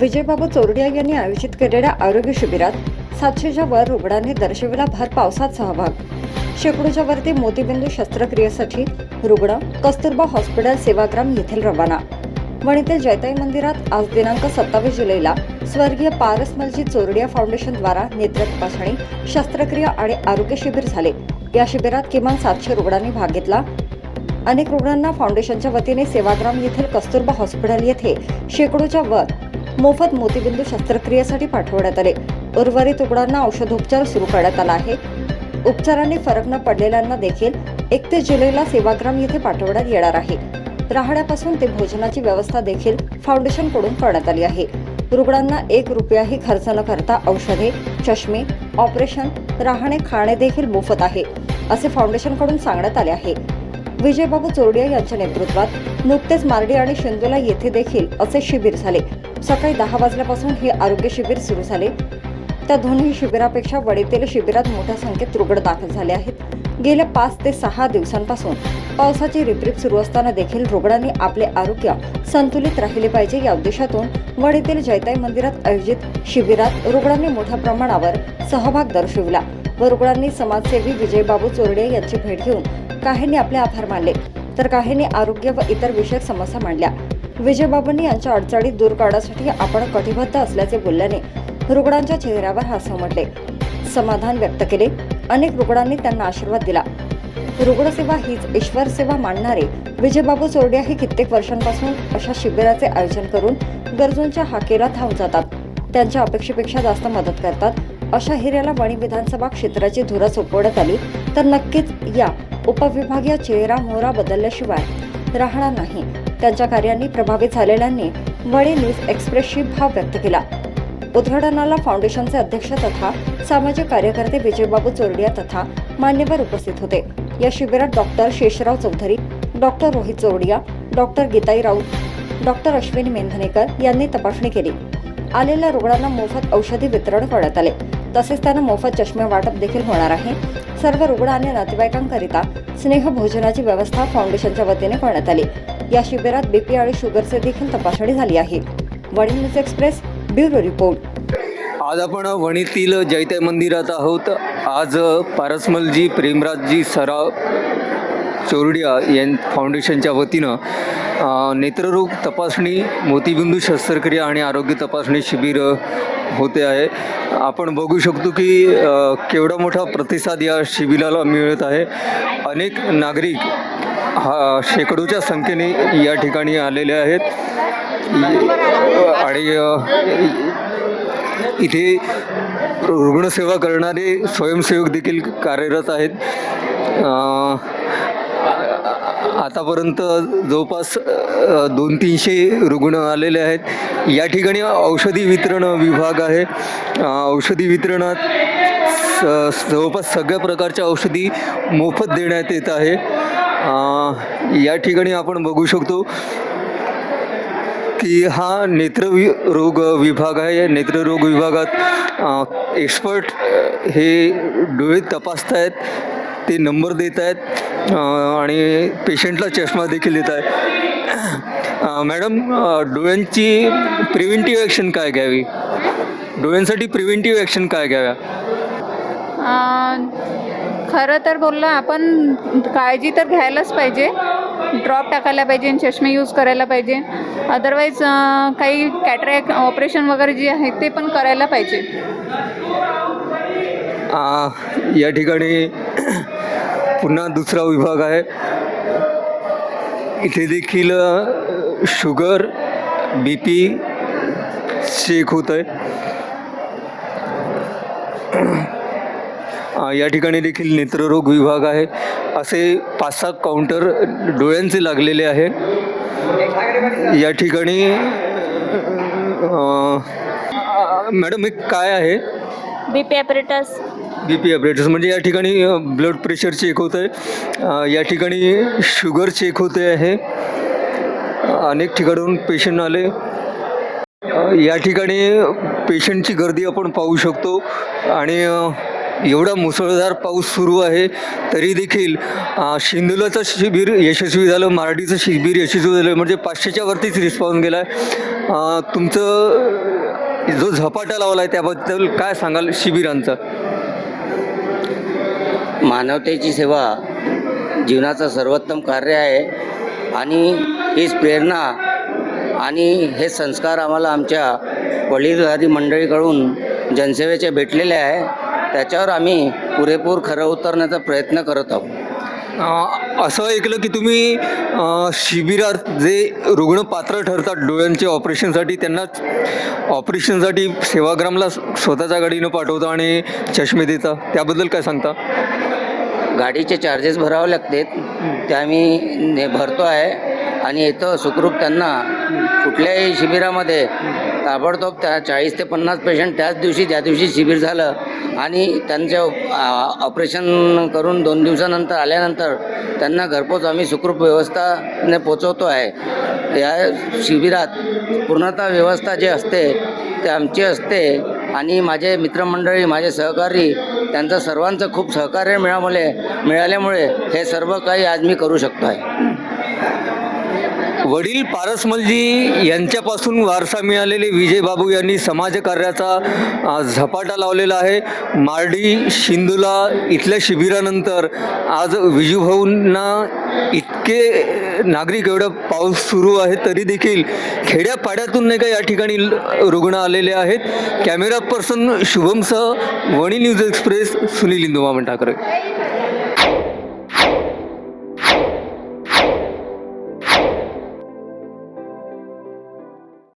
विजयबाबू चोरडिया यांनी आयोजित केलेल्या आरोग्य शिबिरात सातशेच्या वर रुग्णांनी दर्शविला भर पावसात सहभाग. शेकडोच्या वरती मोतीबिंदू शस्त्रक्रियेसाठी रुग्ण कस्तुरबा हॉस्पिटल सेवाग्राम येथील रवाना. वणीतील जैताई मंदिरात आज दिनांक सत्तावीस जुलैला स्वर्गीय पारसमलजी चोरडिया फाउंडेशनद्वारा नेत्र तपासणी शस्त्रक्रिया आणि आरोग्य शिबिर झाले. या शिबिरात किमान सातशे रुग्णांनी भाग घेतला. अनेक रुग्णांना फाउंडेशनच्या वतीने सेवाग्राम येथील कस्तुरबा हॉस्पिटल येथे शेकडोच्या वर मोफत मोतीबिंदू शस्त्रक्रियेसाठी पाठवण्यात आले. उर्वरित रुग्णांना औषधोपचार सुरू करण्यात आला आहे. उपचाराने फरक न पडलेल्यांना देखील एकतीस जुलैला सेवाग्राम येथे पाठवण्यात येणार आहे. राहण्यापासून ते भोजनाची व्यवस्था देखील फाउंडेशनकडून करण्यात आली आहे. रुग्णांना एक रुपयाही खर्च न करता औषधे चष्मे ऑपरेशन राहणे खाणे देखील मोफत आहे असे फाउंडेशनकडून सांगण्यात आले आहे. विजयबाबू चोरडिया यांच्या नेतृत्वात नुकतेच मार्डी आणि शिंदोला येथे देखील असे शिबिर झाले. सकाळी दहा वाजल्यापासून हे आरोग्य शिबिर सुरू झाले. त्या दोन्ही शिबिरापेक्षा वडीतील शिबिरात मोठ्या संख्येत रुग्ण दाखल झाले आहेत. गेल्या पाच ते सहा दिवसांपासून पावसाची रिपरिप सुरू असताना देखील रुग्णांनी आपले आरोग्य संतुलित राहिले पाहिजे या उद्देशातून वडीतील जैताई मंदिरात आयोजित शिबिरात रुग्णांनी मोठ्या प्रमाणावर सहभाग दर्शविला व रुग्णांनी समाजसेवी विजयबाबू चोरडे यांची भेट घेऊन काहींनी आपले आभार मानले. तर काहींनी आरोग्य व इतर विषयक समस्या मांडल्या. विजयबाबूंनी यांच्या अडचणी दूर करण्यासाठी आपण कटिबद्ध असल्याचे बोलल्याने रुग्णांच्या चेहऱ्यावर हास्य उमटले. समाधान व्यक्त केले. अनेक रुग्णांनी त्यांना आशीर्वाद दिला. रुग्णसेवा हीच ईश्वर सेवा मानणारे विजयबाबू चोरडिया हे कित्येक वर्षांपासून अशा शिबिराचे आयोजन करून गरजूंच्या हाकेला धाव जातात. त्यांच्या अपेक्षेपेक्षा जास्त मदत करतात. अशा हिऱ्याला वणी विधानसभा क्षेत्राची धुरा सोपवण्यात आली तर नक्कीच या उपविभागीय चेहरा मोहरा बदलल्याशिवाय राहणार नाही. त्यांच्या कार्यांनी प्रभावित झालेल्यांनी वणी न्यूज एक्सप्रेसशी भाव व्यक्त केला. उद्घाटनाला फाउंडेशनचे अध्यक्ष तथा सामाजिक कार्यकर्ते विजयबाबू चोरडिया तथा मान्यवर उपस्थित होते. या शिबिरात doctor Sheshrao Chaudhari doctor Rohit Chordia doctor Geetai Raut doctor Ashwini Mendhanekar यांनी तपासणी केली. आलेल्या रुग्णांना मोफत औषधी वितरण करण्यात आले. तसेच त्यांना मोफत चष्मे वाटप देखील होणार आहे. सर्व रुग्ण आणि नातेवाईकांकरिता स्नेह भोजनाची व्यवस्था फाउंडेशनच्या वतीने करण्यात आली. या शिबिरात बीपी आणि शुगरचे देखील तपासणी झाली आहे. वडील न्यूज एक्सप्रेस ब्युरो रिपोर्ट. आज आपण वणीतील जैताई मंदिरात आहोत. आज पारसमलजी प्रेमराजजी सराव चोरडिया या फाउंडेशनच्या वतीनं नेत्ररोग तपासणी मोतीबिंदू शस्त्रक्रिया आणि आरोग्य तपासणी शिबिर होते आहे. आपण बघू शकतो की केवढा मोठा प्रतिसाद या शिबिराला मिळत आहे. अनेक नागरिक हा शेकडोच्या संख्येने या ठिकाणी आलेले आहेत. आणि इथे रुग्णसेवा करणारे स्वयंसेवक देखील कार्यरत आहेत. आतापर्यंत जवळपास दोन तीनशे रुग्ण आलेले आहेत. या ठिकाणी औषधी वितरण विभाग आहे. औषधी वितरणात स- जवळपास सगळ्या प्रकारच्या औषधी मोफत देण्यात येत आहे. या ठिकाणी आपण बघू शकतो की हा नेत्रवि रोग विभाग आहे. या नेत्ररोग विभागात एक्सपर्ट हे डोळे तपासतायत. ते नंबर देत आहेत आणि पेशंटला चष्मा देखील देत आहेत. मॅडम डोळ्यांची प्रिव्हेंटिव्ह ॲक्शन काय घ्यावी? डोळ्यांसाठी प्रिव्हेंटिव्ह ॲक्शन काय घ्याव्या? खरं तर बोललं आपण काळजी तर घ्यायलाच पाहिजे. ड्रॉप टाकायला पाहिजे आणि चष्मे यूज करायला पाहिजे. अदरवाईज काही कॅटरॅक ऑपरेशन वगैरे जे आहे ते पण करायला पाहिजे. या ठिकाणी पुन्हा दुसरा विभाग आहे. इथे देखील शुगर बी पी चेक होत आहे. या ठिकाणी देखील नेत्ररोग विभाग आहे. असे पाच सहा काउंटर डोळ्यांचे लागलेले आहे. या ठिकाणी मॅडम हे काय आहे? B P apparatus B P operators म्हणजे या ठिकाणी ब्लड प्रेशर चेक होत आहे या ठिकाणी शुगर चेक होते आहे. अनेक ठिकाणून पेशंट आले. या ठिकाणी पेशंटची गर्दी आपण पाहू शकतो. आणि एवढा मुसळधार पाऊस सुरू आहे तरी देखील शिंदुलाचं शिबिर यशस्वी झालं मारडीचं शिबिर यशस्वी झालं म्हणजे पाचशेच्या वरतीच रिस्पॉन्स गेला आहे तुमचं जो झपाटा लावला आहे त्याबद्दल काय सांगाल शिबिरांचं? मानवतेची सेवा जीवनाचं सर्वोत्तम कार्य आहे आणि हीच प्रेरणा आणि हे संस्कार आम्हाला आमच्या वडीलधारी मंडळीकडून जनसेवेचे भेटलेले आहे. त्याच्यावर आम्ही पुरेपूर खरं उतरण्याचा प्रयत्न करत आहोत. असं ऐकलं की तुम्ही शिबिरात जे रुग्ण पात्र ठरतात डोळ्यांच्या ऑपरेशनसाठी त्यांना ऑपरेशनसाठी सेवाग्रामला स्वतःच्या गाडीनं पाठवता आणि चष्मे देता. त्याबद्दल काय सांगता? गाडीचे चार्जेस भरावे लागतात. ते आम्ही ने भरतो आहे. आणि येतं सुखरूप त्यांना कुठल्याही शिबिरामध्ये ताबडतोब त्या चाळीस ते पन्नास पेशंट त्याच दिवशी ज्या दिवशी शिबिर झालं आणि त्यांच्या ऑपरेशन करून दोन दिवसानंतर आल्यानंतर त्यांना घरपोच आम्ही सुखरूप व्यवस्थाने पोचवतो आहे. या शिबिरात पूर्णतः व्यवस्था जे असते ते आमची असते आणि माझे मित्रमंडळी माझे सहकारी त्यांचं सर्वांचं खूप सहकार्य मिळामुळे मिळाल्यामुळे हे सर्व काही आज मी करू शकतो आहे. वडील पारसमलजी यांच्यापासून वारसा मिळालेले विजय बाबू यांनी समाजकार्याचा झपाटा लावलेला आहे. मार्डी शिंदूला इथल्या शिबिरानंतर आज विजूभाऊंना इतके नागरिक एवढा पाऊस सुरू आहे तरी देखील खेड्यापाड्यातून नाही का या ठिकाणी रुग्ण आलेले आहेत. कॅमेरा पर्सन शुभमसह वणी न्यूज एक्सप्रेस सुनील इंदुमामन ठाकरे.